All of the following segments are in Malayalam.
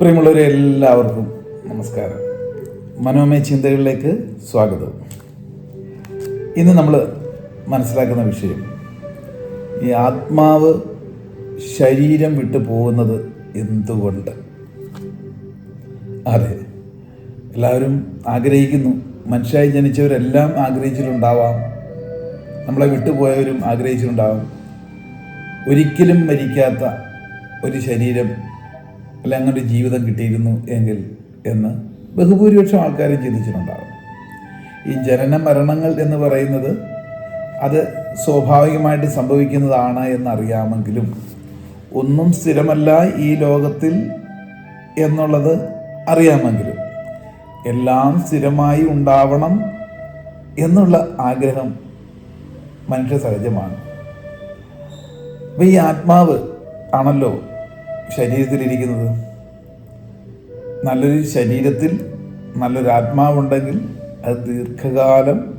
പ്രിയമുള്ളവരെ എല്ലാവർക്കും നമസ്കാരം. മനോമയ ചിന്തകളിലേക്ക് സ്വാഗതം. ഇന്ന് നമ്മൾ മനസ്സിലാക്കുന്ന വിഷയം ഈ ആത്മാവ് ശരീരം വിട്ടു പോകുന്നത് എന്തുകൊണ്ട്? അതെ എല്ലാവരും ആഗ്രഹിക്കുന്നു. മനുഷ്യരായി ജനിച്ചവരെല്ലാം ആഗ്രഹിച്ചിട്ടുണ്ടാവാം. നമ്മളെ വിട്ടുപോയവരും ആഗ്രഹിച്ചിട്ടുണ്ടാവാം. ഒരിക്കലും മരിക്കാത്ത ഒരു ശരീരം അല്ല അങ്ങനെ ഒരു ജീവിതം കിട്ടിയിരുന്നു എങ്കിൽ എന്ന് ബഹുഭൂരിപക്ഷം ആൾക്കാരും ചിന്തിച്ചിട്ടുണ്ടാകും. ഈ ജനന മരണങ്ങൾ എന്ന് പറയുന്നത് അത് സ്വാഭാവികമായിട്ട് സംഭവിക്കുന്നതാണ് എന്നറിയാമെങ്കിലും ഒന്നും സ്ഥിരമല്ല ഈ ലോകത്തിൽ എന്നുള്ളത് അറിയാമെങ്കിലും എല്ലാം സ്ഥിരമായി ഉണ്ടാവണം എന്നുള്ള ആഗ്രഹം മനുഷ്യ സഹജമാണ്. അപ്പം ഈ ആത്മാവ് ആണല്ലോ ശരീരത്തിലിരിക്കുന്നത്. നല്ലൊരു ശരീരത്തിൽ നല്ലൊരു ആത്മാവുണ്ടെങ്കിൽ അത് ദീർഘകാലം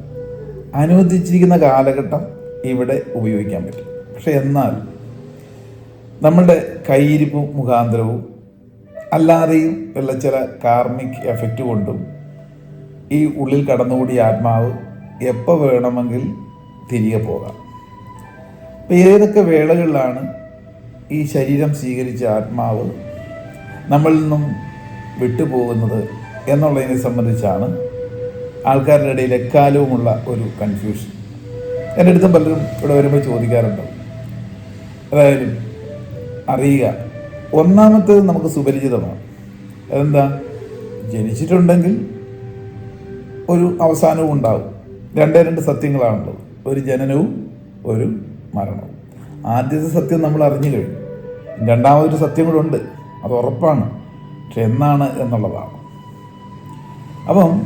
അനുവദിച്ചിരിക്കുന്ന കാലഘട്ടം ഇവിടെ ഉപയോഗിക്കാൻ പറ്റും. പക്ഷെ എന്നാൽ നമ്മളുടെ കൈയിരിപ്പും മുഖാന്തരവും അല്ലാതെയും ഉള്ള ചില കാർമിക് എഫക്റ്റ് കൊണ്ടും ഈ ഉള്ളിൽ കടന്നുകൂടിയ ആത്മാവ് എപ്പോൾ വേണമെങ്കിൽ തിരികെ പോകാം. അപ്പം ഏതൊക്കെ വേളകളിലാണ് ഈ ശരീരം സ്വീകരിച്ച ആത്മാവ് നമ്മളിൽ നിന്നും വിട്ടുപോകുന്നത് എന്നുള്ളതിനെ സംബന്ധിച്ചാണ് ആൾക്കാരുടെ ഇടയിൽ എക്കാലവുമുള്ള ഒരു കൺഫ്യൂഷൻ എന്റെ അടുത്ത് പലരും ഇവിടെ വരുമ്പോൾ ചോദിക്കാറുണ്ട്. അതായത് അറിയുക ഒന്നാമത്തേത് നമുക്ക് സുപരിചിതമാണ്. അതെന്താ? ജനിച്ചിട്ടുണ്ടെങ്കിൽ ഒരു അവസാനവും ഉണ്ടാവും. രണ്ടേ രണ്ട് സത്യങ്ങളാണുള്ളത്. ഒരു ജനനവും ഒരു മരണവും. ആദ്യത്തെ സത്യം നമ്മൾ അറിഞ്ഞു കഴിഞ്ഞു. രണ്ടാമതൊരു സത്യം കൂടെ ഉണ്ട്. അത് ഉറപ്പാണ്. പക്ഷെ എന്നാണ് എന്നുള്ളതാണ്. അപ്പം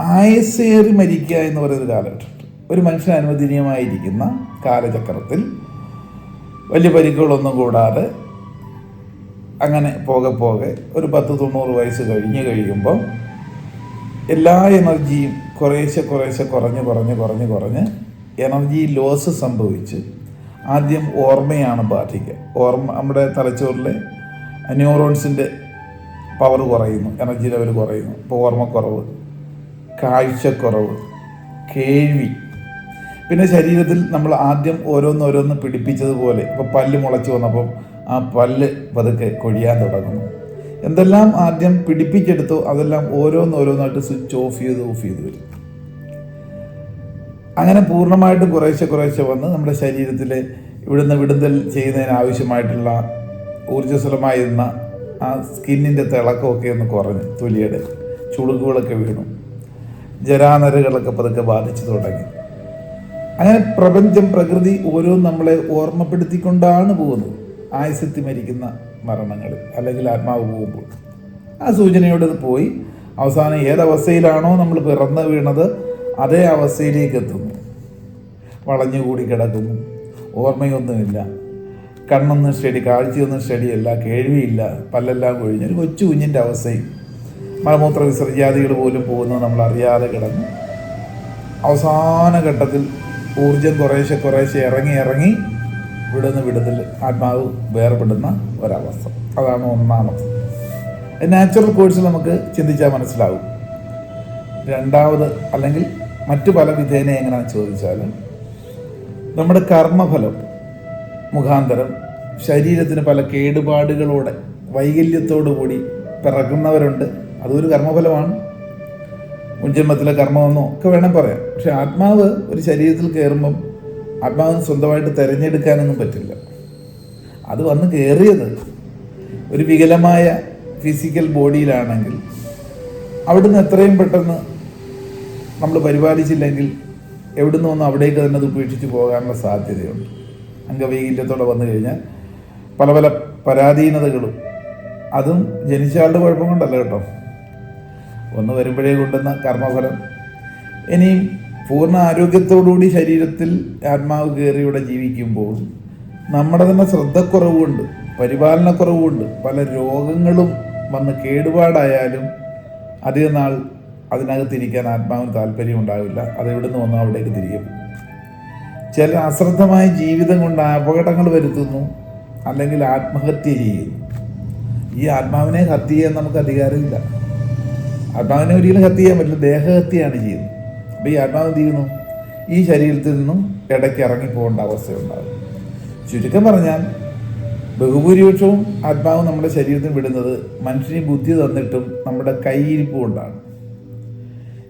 ആയസേറി മരിക്കുക എന്ന് പറയുന്ന കാലഘട്ടം ഒരു മനുഷ്യന് അനുവദനീയമായിരിക്കുന്ന കാലചക്രത്തിൽ വലിയ പരിക്കുകളൊന്നും കൂടാതെ അങ്ങനെ പോകെ പോകെ ഒരു പത്ത് തൊണ്ണൂറ് വയസ്സ് കഴിഞ്ഞ് കഴിയുമ്പം എല്ലാ എനർജിയും കുറേശ്ശെ കുറേശ്ശെ കുറഞ്ഞ് കുറഞ്ഞ് കുറഞ്ഞ് കുറഞ്ഞ് എനർജി ലോസ് സംഭവിച്ച് ആദ്യം ഓർമ്മയാണ് ബാധിക്കുക. ഓർമ്മ നമ്മുടെ തലച്ചോറിലെ ന്യൂറോൺസിന്റെ പവർ കുറയുന്നു എനർജി ലെവൽ കുറയുന്നു. ഇപ്പോൾ ഓർമ്മക്കുറവ് കാഴ്ചക്കുറവ് കേൾവി. പിന്നെ ശരീരത്തിൽ നമ്മൾ ആദ്യം ഓരോന്നോരോന്ന് പിടിപ്പിച്ചതുപോലെ ഇപ്പോൾ പല്ല് മുളച്ച് വന്നപ്പം ആ പല്ല് പതുക്കെ കൊഴിയാൻ തുടങ്ങുന്നു. എന്തെല്ലാം ആദ്യം പിടിപ്പിച്ചെടുത്തോ അതെല്ലാം ഓരോന്നോരോന്നായിട്ട് സ്വിച്ച് ഓഫ് ചെയ്ത് ഓഫ് ചെയ്ത് വരും. അങ്ങനെ പൂർണമായിട്ടും കുറേശ്ശെ കുറേശ്ശെ വന്ന് നമ്മുടെ ശരീരത്തിൽ ഇവിടുന്ന് വിടുതൽ ചെയ്യുന്നതിനാവശ്യമായിട്ടുള്ള ഊർജസ്വലമായിരുന്ന ആ സ്കിന്നിന്റെ തിളക്കമൊക്കെ ഒന്ന് കുറഞ്ഞു തൊലിയുടെ ചുളുക്കുകളൊക്കെ വീണു. ജരാനരകളൊക്കെ പതുക്കെ ബാധിച്ചു തുടങ്ങി. അങ്ങനെ പ്രപഞ്ചം പ്രകൃതി ഓരോ നമ്മളെ ഓർമ്മപ്പെടുത്തിക്കൊണ്ടാണ് പോകുന്നത്. ആയുസത്തി മരിക്കുന്ന മരണങ്ങൾ അല്ലെങ്കിൽ ആത്മാവ് പോകുമ്പോൾ. ആ സൂചനയോട് പോയി. അവസാനം ഏതവസ്ഥയിലാണോ നമ്മൾ പിറന്നു വീണത് അതേ അവസ്ഥയിലേക്ക് എത്തുന്നു. വളഞ്ഞുകൂടി കിടക്കുന്നു. ഓർമ്മയൊന്നുമില്ല. കണ്ണൊന്നും സ്റ്റഡി കാഴ്ചയൊന്നും സ്റ്റഡിയല്ല കേൾവിയില്ല പല്ലെല്ലാം കൊഴിഞ്ഞ് ഒരു കൊച്ചു കുഞ്ഞിന്റെ അവസ്ഥയും. മലമൂത്ര വിസർജ്യാദികൾ പോലും പോകുന്നത് നമ്മൾ അറിയാതെ കിടന്നു. അവസാന ഘട്ടത്തിൽ ഊർജം കുറേശ്ശെ കുറേശ്ശെ ഇറങ്ങി ഇറങ്ങി വിടുന്ന വിടുതൽ ആത്മാവ് വേർപെടുന്ന ഒരവസ്ഥ. അതാണ് ഒന്നാമത്. നാച്ചുറൽ കോഴ്സ് നമുക്ക് ചിന്തിച്ചാൽ മനസ്സിലാവും. രണ്ടാമത് അല്ലെങ്കിൽ മറ്റു പല വിധേന എങ്ങനെയാണെന്ന് ചോദിച്ചാൽ നമ്മുടെ കർമ്മഫലം മുഖാന്തരം ശരീരത്തിന് പല കേടുപാടുകളോടെ വൈകല്യത്തോടു കൂടി പിറക്കുന്നവരുണ്ട്. അതൊരു കർമ്മഫലമാണ്. മുൻജന്മത്തിലെ കർമ്മമെന്നോ ഒക്കെ വേണം പറയാം പക്ഷെ ആത്മാവ് ഒരു ശരീരത്തിൽ കയറുമ്പം ആത്മാവിന് സ്വന്തമായിട്ട് തിരഞ്ഞെടുക്കാനൊന്നും പറ്റില്ല. അത് വന്ന് കയറിയത് ഒരു വികലമായ ഫിസിക്കൽ ബോഡിയിലാണെങ്കിൽ അവിടുന്ന് എത്രയും പെട്ടെന്ന് നമ്മൾ പരിപാലിച്ചില്ലെങ്കിൽ എവിടുന്ന് വന്ന് അവിടേക്ക് തന്നെ അത് ഉപേക്ഷിച്ച് പോകാനുള്ള സാധ്യതയുണ്ട്. അംഗവൈകല്യത്തോടെ വന്നു കഴിഞ്ഞാൽ പല പല പരാധീനതകളും അതും ജനിച്ചാളുടെ കുഴപ്പം കൊണ്ടല്ല കേട്ടോ. ഒന്ന് വരുമ്പോഴേ കൊണ്ടുവന്ന കർമ്മഫലം. ഇനിയും പൂർണ ആരോഗ്യത്തോടുകൂടി ശരീരത്തിൽ ആത്മാവ് കയറി ഇവിടെ ജീവിക്കുമ്പോൾ നമ്മുടെ തന്നെ ശ്രദ്ധക്കുറവുണ്ട് പരിപാലനക്കുറവുണ്ട് പല രോഗങ്ങളും വന്ന് കേടുപാടായാലും അധികം നാൾ അതിനകത്തിരിക്കാൻ ആത്മാവിന് താല്പര്യം ഉണ്ടാവില്ല. അത് എവിടുന്ന് വന്നാൽ അവിടേക്ക് തിരികെ പോകും. ചില അശ്രദ്ധമായ ജീവിതം കൊണ്ട് അപകടങ്ങൾ വരുത്തുന്നു അല്ലെങ്കിൽ ആത്മഹത്യ ചെയ്യുന്നു. ഈ ആത്മാവിനെ ഹത്യ ചെയ്യാൻ നമുക്ക് അധികാരമില്ല. ആത്മാവിനെ ഒരിക്കലും ഹത്യ ചെയ്യാൻ പറ്റില്ല. ദേഹഹത്യയാണ് ചെയ്യുന്നത്. അപ്പോൾ ഈ ആത്മാവ് എന്ത് ചെയ്യുന്നു? ഈ ശരീരത്തിൽ നിന്നും ഇടയ്ക്ക് ഇറങ്ങിപ്പോകേണ്ട അവസ്ഥയുണ്ടാകും. ചുരുക്കം പറഞ്ഞാൽ ബഹുഭൂരിപക്ഷവും ആത്മാവ് നമ്മുടെ ശരീരത്തിൽ വിടുന്നത് മനുഷ്യന് ബുദ്ധി തന്നിട്ടും നമ്മുടെ കൈയിരിപ്പ് കൊണ്ടാണ്.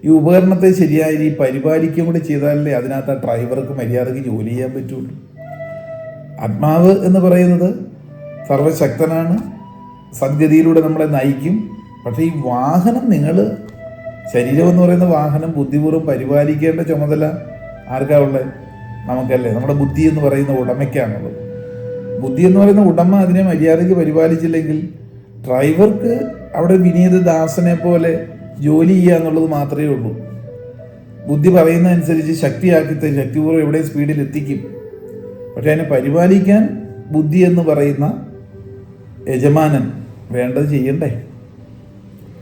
ഈ ഉപകരണത്തെ ശരിയായ രീതി പരിപാലിക്കുകയും കൂടി ചെയ്താലല്ലേ അതിനകത്ത് ആ ഡ്രൈവർക്ക് മര്യാദയ്ക്ക് ജോലി ചെയ്യാൻ പറ്റുള്ളൂ. ആത്മാവ് എന്ന് പറയുന്നത് സർവശക്തനാണ്. സദ്ഗതിയിലൂടെ നമ്മളെ നയിക്കും. പക്ഷേ ഈ വാഹനം നിങ്ങൾ ശരീരം എന്ന് പറയുന്ന വാഹനം ബുദ്ധിപൂർവം പരിപാലിക്കേണ്ട ചുമതല ആർക്കാ ഉള്ളത്? നമുക്കല്ലേ? നമ്മുടെ ബുദ്ധി എന്ന് പറയുന്ന ഉടമയ്ക്കാണുള്ളത്. ബുദ്ധി എന്ന് പറയുന്ന ഉടമ അതിനെ മര്യാദയ്ക്ക് പരിപാലിച്ചില്ലെങ്കിൽ ഡ്രൈവർക്ക് അവിടെ വിനീത ദാസനെ പോലെ ജോലി ചെയ്യുക എന്നുള്ളത് മാത്രമേ ഉള്ളൂ. ബുദ്ധി പറയുന്നതനുസരിച്ച് ശക്തിയാക്കി തരും ശക്തിപൂർവം എവിടെ സ്പീഡിൽ എത്തിക്കും. പക്ഷെ അതിനെ പരിപാലിക്കാൻ ബുദ്ധി എന്ന് പറയുന്ന യജമാനൻ വേണ്ടത് ചെയ്യണ്ടേ?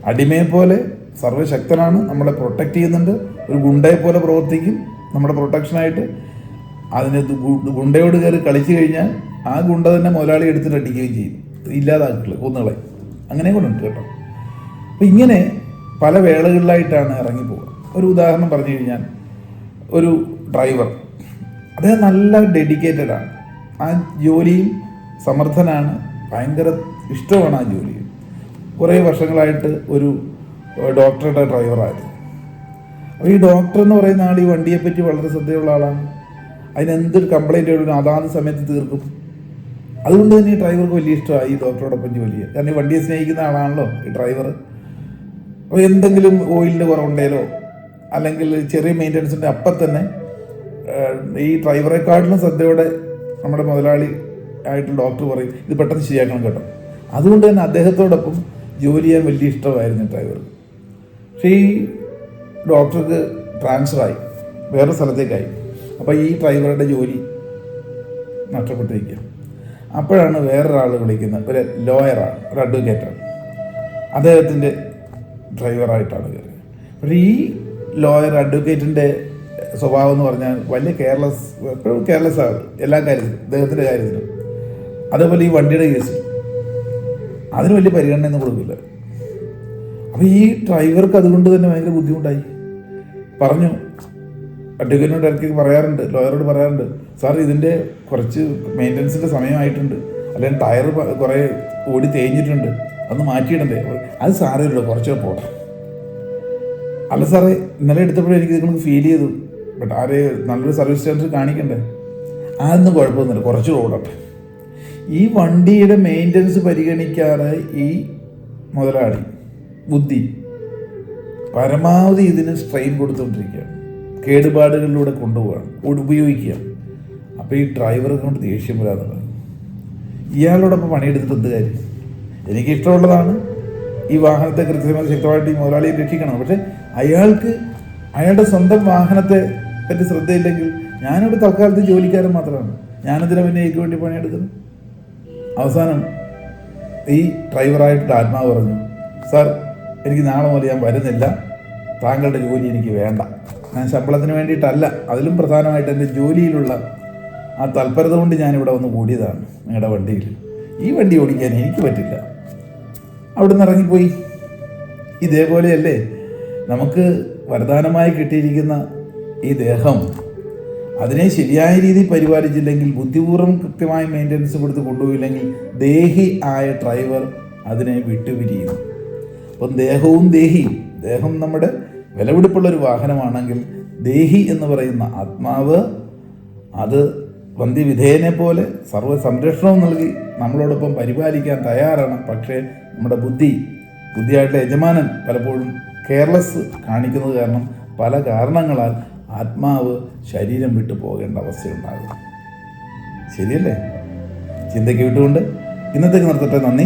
അടിമയെ പോലെ സർവശക്തനാണ് നമ്മളെ പ്രൊട്ടക്റ്റ് ചെയ്യുന്നുണ്ട്. ഒരു ഗുണ്ടയെ പോലെ പ്രവർത്തിക്കും നമ്മുടെ പ്രൊട്ടക്ഷനായിട്ട് അതിന് ഗുണ്ടയോട് കയറി കളിച്ചു കഴിഞ്ഞാൽ ആ ഗുണ്ട തന്നെ മുതലാളി എടുത്തിട്ട് അടിക്കുകയും ചെയ്യും. ഇല്ലാതാക്കുള്ളൂ കൊന്നുകളെ അങ്ങനെ കൊണ്ടുണ്ട് കേട്ടോ. അപ്പം ഇങ്ങനെ പല വേളകളിലായിട്ടാണ് ഇറങ്ങിപ്പോവുക ഒരു ഉദാഹരണം പറഞ്ഞു കഴിഞ്ഞാൽ ഒരു ഡ്രൈവർ അദ്ദേഹം നല്ല ഡെഡിക്കേറ്റഡ് ആണ്. ആ ജോലിയും സമർത്ഥനാണ്. ഭയങ്കര ഇഷ്ടമാണ് ആ ജോലി കുറേ വർഷങ്ങളായിട്ട് ഒരു ഡോക്ടറുടെ ഡ്രൈവറായിരുന്നു അപ്പോൾ ഈ ഡോക്ടർ എന്ന് പറയുന്ന ആൾ ഈ വണ്ടിയെപ്പറ്റി വളരെ ശ്രദ്ധയുള്ള ആളാണ്. അതിനെന്തൊരു കംപ്ലയിന്റ് ഉള്ളൂ അതാത് സമയത്ത് തീർക്കും. അതുകൊണ്ട് തന്നെ ഈ ഡ്രൈവർക്ക് വലിയ ഇഷ്ടമായി ഈ ഡോക്ടറോടൊപ്പം ജോലി ചെയ്യുക കാരണം ഈ വണ്ടിയെ സ്നേഹിക്കുന്ന ആളാണല്ലോ ഈ ഡ്രൈവർ എന്തെങ്കിലും ഓയിലിന്റെ കുറവുണ്ടേലോ അല്ലെങ്കിൽ ചെറിയ മെയിന്റനൻസിന്റെ അപ്പം തന്നെ ഈ ഡ്രൈവറെക്കാട്ടിലും ശ്രദ്ധയോടെ നമ്മുടെ മുതലാളി ആയിട്ട് ഡോക്ടർ പറയും ഇത് പെട്ടെന്ന് ശരിയാക്കണം കേട്ടോ. അതുകൊണ്ട് തന്നെ അദ്ദേഹത്തോടൊപ്പം ജോലി ചെയ്യാൻ വലിയ ഇഷ്ടമായിരുന്നു ഡ്രൈവർക്ക്. പക്ഷേ ഈ ഡോക്ടർക്ക് ട്രാൻസ്ഫറായി വേറെ സ്ഥലത്തേക്കായി. അപ്പോൾ ഈ ഡ്രൈവറുടെ ജോലി നഷ്ടപ്പെട്ടിരിക്കുക അപ്പോഴാണ് വേറൊരാൾ വിളിക്കുന്നത് ഒരു ലോയറാണ് ഒരു അഡ്വക്കേറ്റാണ്. അദ്ദേഹത്തിന്റെ ഡ്രൈവറായിട്ടാണ് കയറിയത്. പക്ഷേ ഈ ലോയർ അഡ്വക്കേറ്റിന്റെ സ്വഭാവം എന്ന് പറഞ്ഞാൽ വലിയ കെയർലെസ് എപ്പോഴും കെയർലെസ് ആണ്. എല്ലാ കാര്യത്തിലും അദ്ദേഹത്തിന്റെ കാര്യത്തിലും. അതേപോലെ ഈ വണ്ടിയുടെ കേസിൽ അതിന് വലിയ പരിഗണനയൊന്നും കൊടുക്കില്ല. അപ്പോൾ ഈ ഡ്രൈവർക്ക് അതുകൊണ്ട് തന്നെ ഭയങ്കര ബുദ്ധിമുട്ടായി. പറഞ്ഞു അഡ്വക്കേറ്റിനോട് ഇടയ്ക്ക് പറയാറുണ്ട് ലോയറോട് പറയാറുണ്ട് സാർ ഇതിന്റെ കുറച്ച് മെയിന്റനൻസിന്റെ സമയമായിട്ടുണ്ട്. അല്ലെങ്കിൽ ടയർ കുറേ ഓടി തേഞ്ഞിട്ടുണ്ട്. അതൊന്ന് മാറ്റിയിടണ്ടേ. അത് സാരമില്ല കുറച്ച് പോട്ടെ. അല്ല സാറേ ഇന്നലെ എടുത്തപ്പോഴും എനിക്ക് നിങ്ങൾക്ക് ഫീൽ ചെയ്തു. ബട്ട് ആരെ നല്ലൊരു സർവീസ് സ്റ്റാൻഡേർഡ് കാണിക്കണ്ടേ? അതൊന്നും കുഴപ്പമൊന്നുമില്ല കുറച്ച് ഓടട്ടെ. ഈ വണ്ടിയുടെ മെയിന്റനൻസ് പരിഗണിക്കാതെ ഈ മുതലാളി ബുദ്ധി. പരമാവധി ഇതിന് സ്ട്രെയിൻ കൊടുത്തുകൊണ്ടിരിക്കുകയാണ്. കേടുപാടുകളിലൂടെ കൊണ്ടുപോവുകയാണ് ഉപയോഗിക്കുക അപ്പോൾ ഈ ഡ്രൈവറെ കൊണ്ട് ദേഷ്യം വരാതെ ഇയാളോടൊപ്പം പണിയെടുത്തിട്ട് എന്ത് കാര്യം? എനിക്ക് ഇഷ്ടമുള്ളതാണ് ഈ വാഹനത്തെ കൃത്യമായി ശക്തമായിട്ട് ഈ മുതലാളിയെ രക്ഷിക്കണം. പക്ഷെ അയാൾക്ക് അയാളുടെ സ്വന്തം വാഹനത്തെ പറ്റി ശ്രദ്ധയില്ലെങ്കിൽ ഞാനിവിടെ തൽക്കാലത്ത് ജോലിക്കാരൻ മാത്രമാണ്. ഞാനതിനെ പിന്നെ എനിക്ക് വേണ്ടി പണിയെടുക്കുന്നു അവസാനം ഈ ഡ്രൈവറായിട്ട് ആത്മാവ് പറഞ്ഞു സാർ എനിക്ക് നാളെ മുതൽ ഞാൻ വരുന്നില്ല. താങ്കളുടെ ജോലി എനിക്ക് വേണ്ട. ഞാൻ ശമ്പളത്തിന് വേണ്ടിയിട്ടല്ല അതിലും പ്രധാനമായിട്ട് എന്റെ ജോലിയിലുള്ള ആ തൽപരത കൊണ്ട് ഞാനിവിടെ വന്ന് കൂടിയതാണ് നിങ്ങളുടെ വണ്ടിയിൽ. ഈ വണ്ടി ഓടിക്കാൻ എനിക്ക് പറ്റില്ല. അവിടുന്ന് ഇറങ്ങിപ്പോയി. ഇതേപോലെയല്ലേ നമുക്ക് വരദാനമായി കിട്ടിയിരിക്കുന്ന ഈ ദേഹം. അതിനെ ശരിയായ രീതിയിൽ പരിപാലിച്ചില്ലെങ്കിൽ ബുദ്ധിപൂർവം കൃത്യമായി മെയിന്റനൻസ് കൊടുത്ത് കൊണ്ടുപോയില്ലെങ്കിൽ ദേഹി ആയ ഡ്രൈവർ അതിനെ വിട്ടുപിരിയും അപ്പം ദേഹവും ദേഹിയും ദേഹം നമ്മുടെ വിലപിടിപ്പുള്ള ഒരു വാഹനമാണെങ്കിൽ ദേഹി എന്ന് പറയുന്ന ആത്മാവ് അത് വന്ധ്യവിധേയനെ പോലെ സർവ സംരക്ഷണവും നൽകി നമ്മളോടൊപ്പം പരിപാലിക്കാൻ തയ്യാറാണ്. പക്ഷേ നമ്മുടെ ബുദ്ധി ബുദ്ധിയായിട്ടുള്ള യജമാനൻ പലപ്പോഴും കെയർലെസ് കാണിക്കുന്നത് കാരണം പല കാരണങ്ങളാൽ ആത്മാവ് ശരീരം വിട്ടു പോകേണ്ട അവസ്ഥയുണ്ടാകും ശരിയല്ലേ? ചിന്തയ്ക്ക് വിട്ടുകൊണ്ട് ഇന്നത്തേക്ക് നിർത്തട്ടെ. നന്ദി.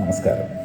നമസ്കാരം.